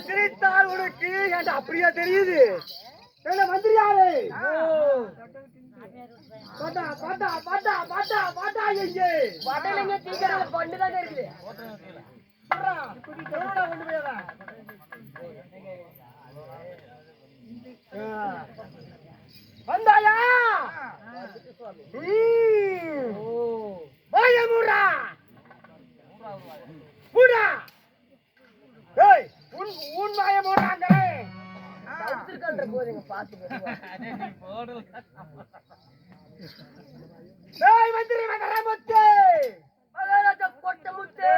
சிரித்தால் உனக்கு? ஏண்டா அப்படியே தெரியுது? என்ன மந்திரி யாரு? பாட்டா பாட்டா பாட்டா பாட்டா பாட்டா எங்கே பட்டலைங்க தீக்கிரம் பண்ணுதாங்க இருக்குது. கொண்டு போயதா? ஆ. வந்தாயா. வாயை மூடுடா. மூடா. ஏய், உன் உன் வாயை தடுத்திருக்கான்ற போதுங்க பாத்து ஏய் மந்திரி மகரமுத்து மகாராஜா கொட்ட முத்து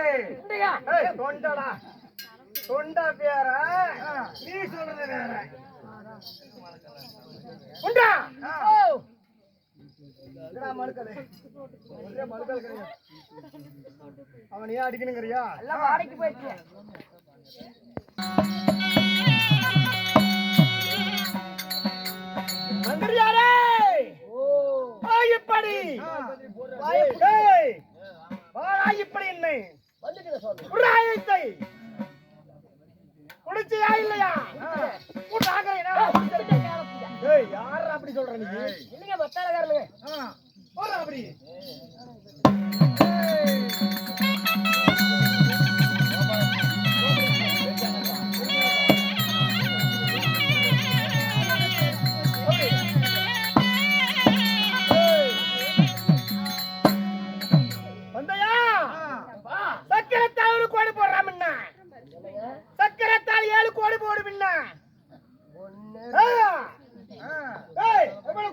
ஏய். இந்தயா ஏய், தொண்டடா தொண்டா பேர நீ சொல்றது வேற உண்டா ஓ என்னடா மறுக்கலை? ஒரே மறுக்கல் கிடையாது. அவன் ஏன் அடிக்கணுங்கிறியா எல்லாம் வாடகைக்கு போயிடுச்சு. ஏய், வாராயிப்படி என்னை. குடிச்சியா இல்லையா? யார் அப்படி சொல்ற நீ? இல்லைங்க மத்தாளக்காரனுங்க. கோடு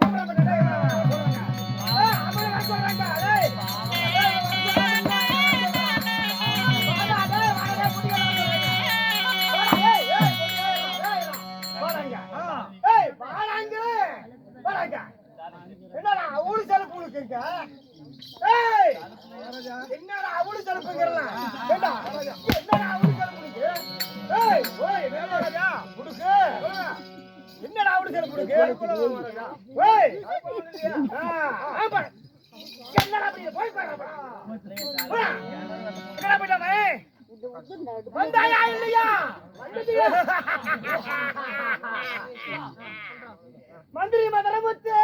போடு வந்தாயா இல்லையா? மந்திரி மதரமுத்து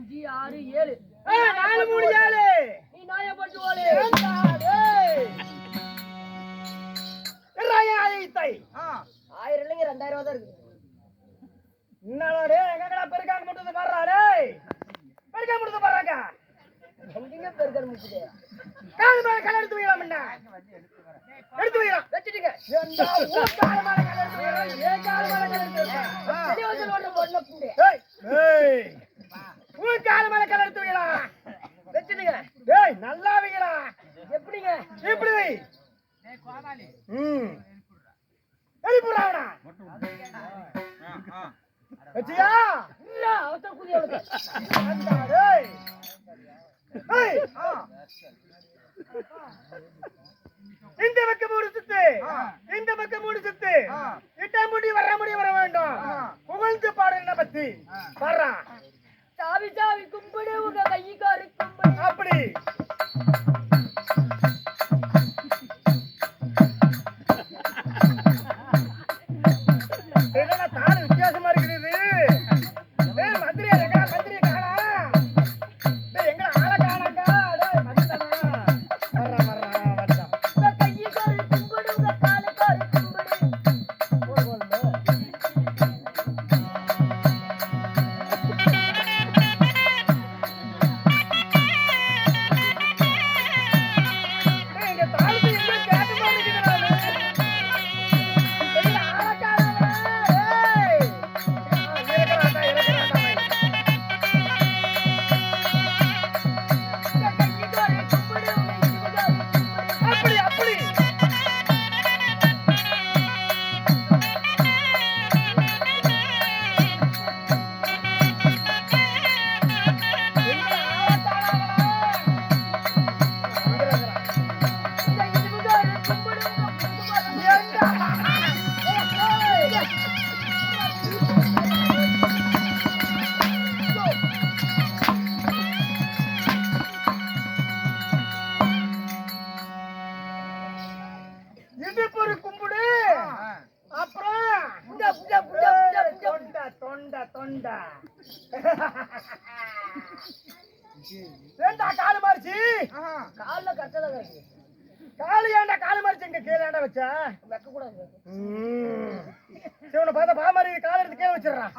அஞ்சு ஆறு ஏழு. நாலு மூணு ஏழு. நீ நாய போட்டு ஓடு. ஆயிரம் இல்லைங்க ரெண்டாயிரம் ரூபா தான் இருக்குது என்னடா டேய் எங்கடா பெருக்காங்க மட்டும் பாடுறா பெருக்காங்க மட்டும் பாடுறாங்க. எங்கெங்க பெருக்கல் முக்குது கால் மேல கல் எடுத்து வைக்கலாம் எடுத்து வைக்கலாம் வச்சுட்டுங்க எந்த ஊர் கால் மேல கல் எடுத்து வைக்கலாம் ஏன் கால் மேல கல் எடுத்து வைக்கலாம் பெரிய வசல் ஒண்ணு பொண்ணு புண்டு ஏய் ஏய். ஊர் கால் மேல கல் எடுத்து டேய் நல்லா வைக்கலாம் எப்படிங்க? இப்படி வை. ம். வச்சியா? இல்ல அவசர குதி டேய். ஏய். இந்த பக்கம் மூணு சுத்து. இடிப்பொரு கும்பிடு. அப்புறம் புஜா புஜா புஜா புஜா புஜா. தொண்டா தொண்டா காலு மாறிச்சு? கால்ல கட்டல காசு காலு மாறிச்சு எங்க கீழே ஏண்டா வச்ச? வைக்க கூடாது சிவனை பார்த்தா பாமாரி கால எடுத்து கீழே வச்சிடுறான்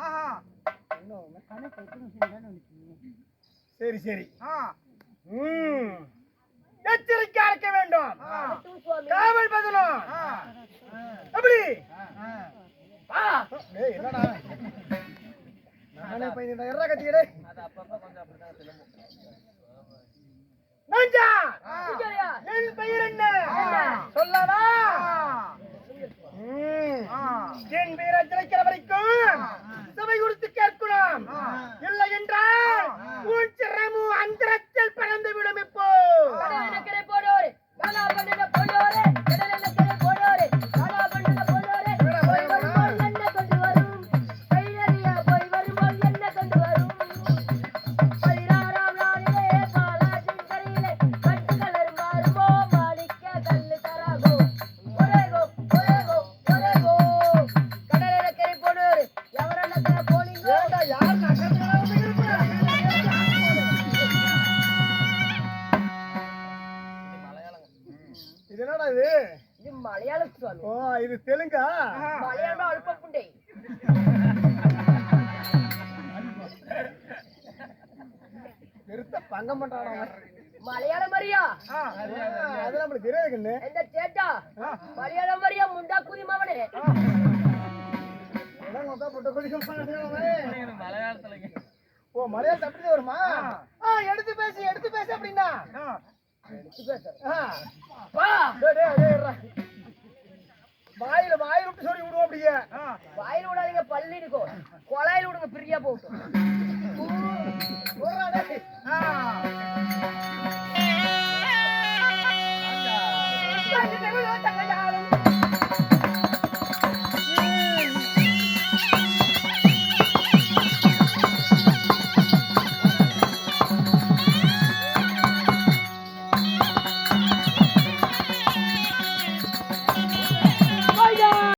சரி சரி. ஆ ம். எச்சரிக்கையா இருக்க வேண்டும். காவல் பதிலும் எப்படி என் பெயர் என்ன? சொல்லவா. என் பெயர் அச்சரிக்கிற மலையாள சுவாமி ஓ இது தெலுங்கா? மலையாளம் அழுப்பப்புண்டை பெருத்த பங்கம் பண்றாடா அவன். மலையாளம் மரியா அது நம்மளுக்கு தெரியாது கண்ணு எந்த சேட்டா? மலையாளம் மரியா முண்டா குதி மவனே. ஓ மலையாளம் அப்படிதான் வருமா? எடுத்து பேசு எடுத்து பேசு அப்படின்னா. எடுத்து பேசுறேன் அப்படியே. வாயில் விடாதீங்க பள்ளி இருக்கும் கொலாயில் விடுங்க பிரியா போட்டோம்